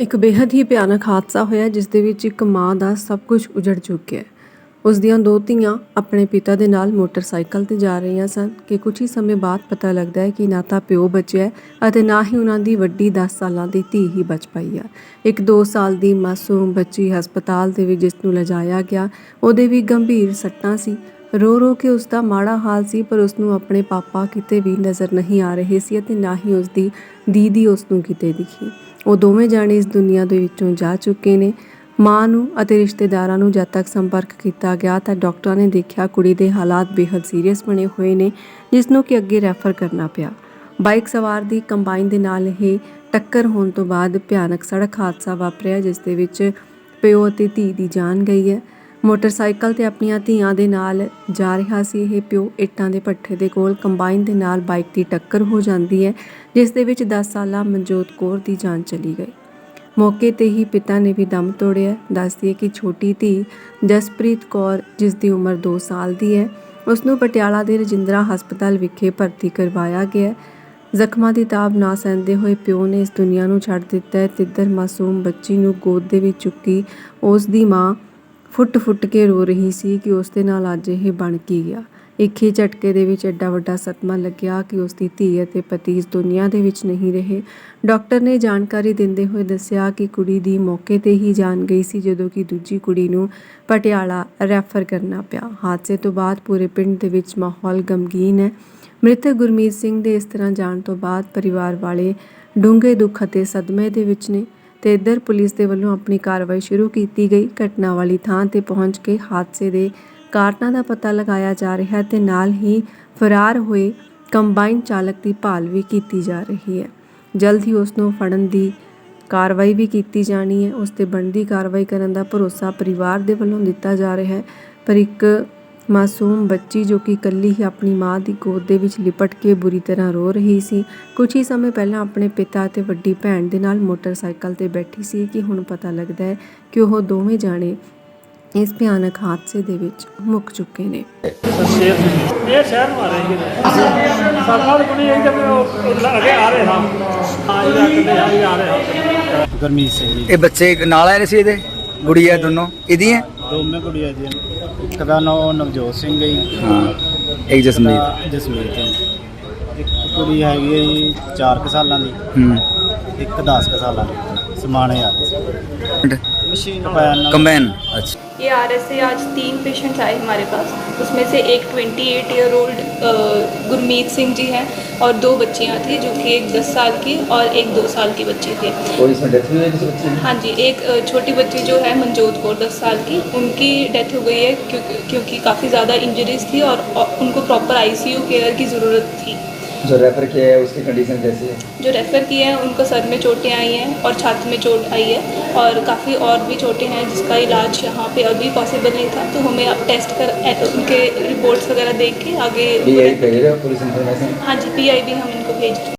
ਇੱਕ ਬੇहद ਹੀ ਭਿਆਨਕ ਹਾਦਸਾ ਹੋਇਆ ਜਿਸ ਦੇ ਵਿੱਚ ਇੱਕ ਮਾਂ ਦਾ ਸਭ ਕੁਝ ਉਜੜ ਚੁੱਕਿਆ ਹੈ। ਉਸ ਦੀਆਂ ਦੋ ਧੀਆਂ ਆਪਣੇ ਪਿਤਾ ਦੇ ਨਾਲ ਮੋਟਰਸਾਈਕਲ ਤੇ ਜਾ ਰਹੀਆਂ ਸਨ, ਕਿ ਕੁਝ ਹੀ ਸਮੇਂ ਬਾਅਦ ਪਤਾ ਲੱਗਦਾ ਹੈ ਕਿ ਨਾ ਤਾਂ ਪਿਓ ਬਚਿਆ ਅਤੇ ਨਾ ਹੀ ਉਹਨਾਂ ਦੀ ਵੱਡੀ 10 ਸਾਲਾਂ ਦੀ ਧੀ ਹੀ ਬਚ ਪਾਈ ਆ। ਇੱਕ 2 ਸਾਲ ਦੀ ਮਾਸੂਮ ਬੱਚੀ ਹਸਪਤਾਲ ਦੇ ਵਿੱਚ ਜਿਸ ਨੂੰ ਲਿਜਾਇਆ ਗਿਆ, ਉਹਦੇ ਵੀ ਗੰਭੀਰ ਸੱਟਾਂ ਸੀ। ਰੋ ਰੋ ਕੇ ਉਸ ਦਾ ਮਾੜਾ ਹਾਲ ਸੀ, ਪਰ ਉਸ ਨੂੰ ਆਪਣੇ ਪਾਪਾ ਕਿਤੇ ਵੀ ਨਜ਼ਰ ਨਹੀਂ ਆ ਰਹੇ ਸੀ ਅਤੇ ਨਾ ਹੀ ਉਸ ਦੀ ਦੀਦੀ ਉਸ ਨੂੰ ਕਿਤੇ ਦਿਖੀ। ਉਹ ਦੋਵੇਂ ਜਾਣੇ ਇਸ ਦੁਨੀਆ ਦੇ ਵਿੱਚੋਂ ਜਾ ਚੁੱਕੇ ਨੇ। ਮਾਂ ਨੂੰ ਅਤੇ ਰਿਸ਼ਤੇਦਾਰਾਂ ਨੂੰ ਜਦ ਤੱਕ ਸੰਪਰਕ ਕੀਤਾ ਗਿਆ ਤਾਂ ਡਾਕਟਰਾਂ ਨੇ ਦੇਖਿਆ ਕੁੜੀ ਦੇ ਹਾਲਾਤ ਬੇहद ਸੀਰੀਅਸ ਬਣੇ ਹੋਏ ਨੇ, ਜਿਸ ਨੂੰ ਕਿ ਅੱਗੇ ਰੈਫਰ ਕਰਨਾ ਪਿਆ। ਬਾਈਕ ਸਵਾਰ ਦੀ ਕੰਬਾਈਨ ਦੇ ਨਾਲ ਇਹ ਟੱਕਰ ਹੋਣ ਤੋਂ ਬਾਅਦ ਭਿਆਨਕ ਸੜਕ ਹਾਦਸਾ ਵਾਪਰਿਆ, ਜਿਸ ਦੇ ਵਿੱਚ ਪਿਓ ਅਤੇ ਧੀ ਦੀ ਜਾਨ ਗਈ ਹੈ। ਮੋਟਰਸਾਈਕਲ ਤੇ ਆਪਣੀਆਂ ਧੀਆਂ ਦੇ ਨਾਲ ਜਾ ਰਿਹਾ ਸੀ। ਇਹ ਪਿਓ ਇੱਟਾਂ ਦੇ ਭੱਠੇ ਦੇ ਕੋਲ ਕੰਬਾਈਨ ਦੇ ਨਾਲ ਬਾਈਕ ਦੀ ਟੱਕਰ ਹੋ ਜਾਂਦੀ ਹੈ, ਜਿਸ ਦੇ ਵਿੱਚ 10 ਸਾਲਾ ਮਨਜੋਤ ਕੌਰ ਦੀ ਜਾਨ ਚਲੀ ਗਈ। ਮੌਕੇ ਤੇ ਹੀ ਪਿਤਾ ਨੇ ਵੀ ਦਮ ਤੋੜਿਆ। ਦੱਸਦੀ ਹੈ ਕਿ ਛੋਟੀ ਧੀ ਜਸਪ੍ਰੀਤ ਕੌਰ, ਜਿਸ ਦੀ ਉਮਰ 2 ਸਾਲ ਦੀ ਹੈ, ਉਸ ਨੂੰ ਪਟਿਆਲਾ ਦੇ ਰਜਿੰਦਰਾ ਹਸਪਤਾਲ ਵਿਖੇ ਭਰਤੀ ਕਰਵਾਇਆ ਗਿਆ। ਜ਼ਖਮਾਂ ਦੀ ਤਾਬ ਨਾ ਸਹਿੰਦੇ ਹੋਏ ਪਿਓ ਨੇ ਇਸ ਦੁਨੀਆ ਨੂੰ ਛੱਡ ਦਿੱਤਾ ਹੈ। ਤਿੱਦਰ ਮਾਸੂਮ ਬੱਚੀ ਨੂੰ ਗੋਦ ਦੇ ਵਿੱਚ ਚੁੱਕੀ ਉਸ ਦੀ ਮਾਂ ਫੁੱਟ-ਫੁੱਟ ਕੇ ਰੋ ਰਹੀ ਸੀ ਕਿ ਉਸ ਦੇ ਨਾਲ ਅੱਜ ਇਹ ਬਣ ਕੀ ਗਿਆ। ਇੱਕ ਹੀ ਝਟਕੇ ਦੇ ਵਿੱਚ ਐਡਾ ਵੱਡਾ ਸਦਮਾ ਲੱਗਿਆ ਕਿ ਉਸ ਦੀ ਧੀ ਅਤੇ ਪਤੀ ਇਸ ਦੁਨੀਆ ਦੇ ਵਿੱਚ ਨਹੀਂ ਰਹੇ। ਡਾਕਟਰ ਨੇ ਜਾਣਕਾਰੀ ਦਿੰਦੇ ਹੋਏ ਦੱਸਿਆ ਕਿ ਕੁੜੀ ਦੀ ਮੌਕੇ ਤੇ ਹੀ ਜਾਨ ਗਈ ਸੀ ਜਦੋਂ ਕਿ ਦੂਜੀ ਕੁੜੀ ਨੂੰ ਪਟਿਆਲਾ ਰੈਫਰ ਕਰਨਾ ਪਿਆ। ਹਾਦਸੇ ਤੋਂ ਬਾਅਦ ਪੂਰੇ ਪਿੰਡ ਦੇ ਵਿੱਚ ਮਾਹੌਲ ਗਮਗੀਨ ਹੈ। ਮ੍ਰਿਤਕ ਗੁਰਮੀਤ ਸਿੰਘ ਦੇ ਇਸ ਤਰ੍ਹਾਂ ਜਾਣ ਤੋਂ ਬਾਅਦ ਪਰਿਵਾਰ ਵਾਲੇ ਡੂੰਘੇ ਦੁੱਖ ਅਤੇ ਸਦਮੇ ਦੇ ਵਿੱਚ ਨੇ। ਤੇ ਇੱਧਰ ਪੁਲਿਸ ਦੇ ਵੱਲੋਂ ਆਪਣੀ ਕਾਰਵਾਈ ਸ਼ੁਰੂ ਕੀਤੀ ਗਈ। ਘਟਨਾ ਵਾਲੀ ਥਾਂ ਤੇ ਪਹੁੰਚ ਕੇ ਹਾਦਸੇ ਦੇ ਕਾਰਨਾਂ ਦਾ ਪਤਾ ਲਗਾਇਆ ਜਾ ਰਿਹਾ ਹੈ ਤੇ ਨਾਲ ਹੀ ਫਰਾਰ ਹੋਏ ਕੰਬਾਈਨ ਚਾਲਕ ਦੀ ਭਾਲ ਵੀ ਕੀਤੀ ਜਾ ਰਹੀ ਹੈ। ਜਲਦ ਹੀ ਉਸ ਨੂੰ ਫੜਨ ਦੀ ਕਾਰਵਾਈ ਵੀ ਕੀਤੀ ਜਾਣੀ ਹੈ। ਉਸ ਤੇ ਬਣਦੀ ਕਾਰਵਾਈ ਕਰਨ ਦਾ ਭਰੋਸਾ ਪਰਿਵਾਰ ਦੇ ਵੱਲੋਂ ਦਿੱਤਾ ਜਾ ਰਿਹਾ ਹੈ। ਪਰ ਇੱਕ ਮਾਸੂਮ ਬੱਚੀ ਜੋ ਕਿ ਇਕੱਲੀ ਹੀ ਆਪਣੀ ਮਾਂ ਦੀ ਗੋਦ ਦੇ ਵਿੱਚ ਲਿਪਟ ਕੇ ਬੁਰੀ ਤਰ੍ਹਾਂ ਰੋ ਰਹੀ ਸੀ ਕੁਝ ਹੀ ਸਮੇਂ ਪਹਿਲਾਂ ਆਪਣੇ ਪਿਤਾ ਅਤੇ ਵੱਡੀ ਭੈਣ ਦੇ ਨਾਲ ਮੋਟਰਸਾਈਕਲ ਤੇ ਬੈਠੀ ਸੀ ਕਿ ਹੁਣ ਪਤਾ ਲੱਗਦਾ ਹੈ ਕਿ ਉਹ ਦੋਵੇਂ ਜਾਣੇ ਇਸ ਭਿਆਨਕ ਹਾਦਸੇ ਦੇ ਵਿੱਚ ਮੁੱਕ ਚੁੱਕੇ ਨੇ। ਇਹ ਸ਼ਹਿਰ ਰਹੇ ਜੀ। ਸਰਕਾਰ ਕੋਲ ਇਹ ਜਦ ਉਹ ਅੱਗੇ ਆ ਰਹੇ। ਹਾਂ ਹਾਂ ਇਹ ਰੱਖਦੇ ਆ ਰਹੇ ਹਾਂ ਗੁਰਮੀਤ ਸਿੰਘ ਇਹ ਬੱਚੇ ਨਾਲ ਆਏ ਸੀ ਇਹਦੇ? ਗੁੜੀਆ ਦੋਨੋਂ? ਇਹਦੀਆਂ? ਦੋਵੇਂ ਕੁੜੀਆਂ ਜੀ। ਇੱਕ ਦਾ ਨਾਮ ਨਵਜੋਤ ਸਿੰਘ ਹੈ ਜੀ। ਹਾਂ ਇੱਕ ਜਸਮੀਤ। ਜਸਮੀਤ ਹੈ। ਜੀ। ਇੱਕ ਕੁੜੀ ਹੈਗੀ ਹੈ ਜੀ 4 ਸਾਲਾਂ ਦੀ। ਹੂੰ। ਇੱਕ 10 ਸਾਲਾਂ ਦੀ। ਸਮਾਣੇ ਆ ਪੈਨ ਕੰਬਾਈਨ। ਅੱਛਾ। ये आर एस से आज तीन पेशेंट्स आए हमारे पास। उसमें से एक 28 ईयर ओल्ड गुरमीत सिंह जी हैं और दो बच्चियाँ थी जो कि एक 10 साल की और एक 2 साल की बच्ची थी। और इसमें डेथ हुई है किसी बच्चे की? हाँ जी एक छोटी बच्ची जो है मनजोत कौर 10 साल की उनकी डेथ हो गई है क्योंकि क्योंकि काफ़ी ज़्यादा इंजरीज थी और और उनको प्रॉपर आईसीयू केयर की ज़रूरत थी। जो रेफर किया है उसकी कंडीशन कैसी है? जो रेफ़र किया है उनको सर में चोटें आई हैं और छाती में चोट आई है और काफ़ी और भी चोटें हैं जिसका इलाज यहाँ पे अभी पॉसिबल नहीं था। तो हमें अब टेस्ट कर उनके रिपोर्ट्स वगैरह देख के आगे पी आई भेज रहे हो पुलिस इन्फॉर्मेशन हाँ जी पीआईबी हम इनको भेज रहे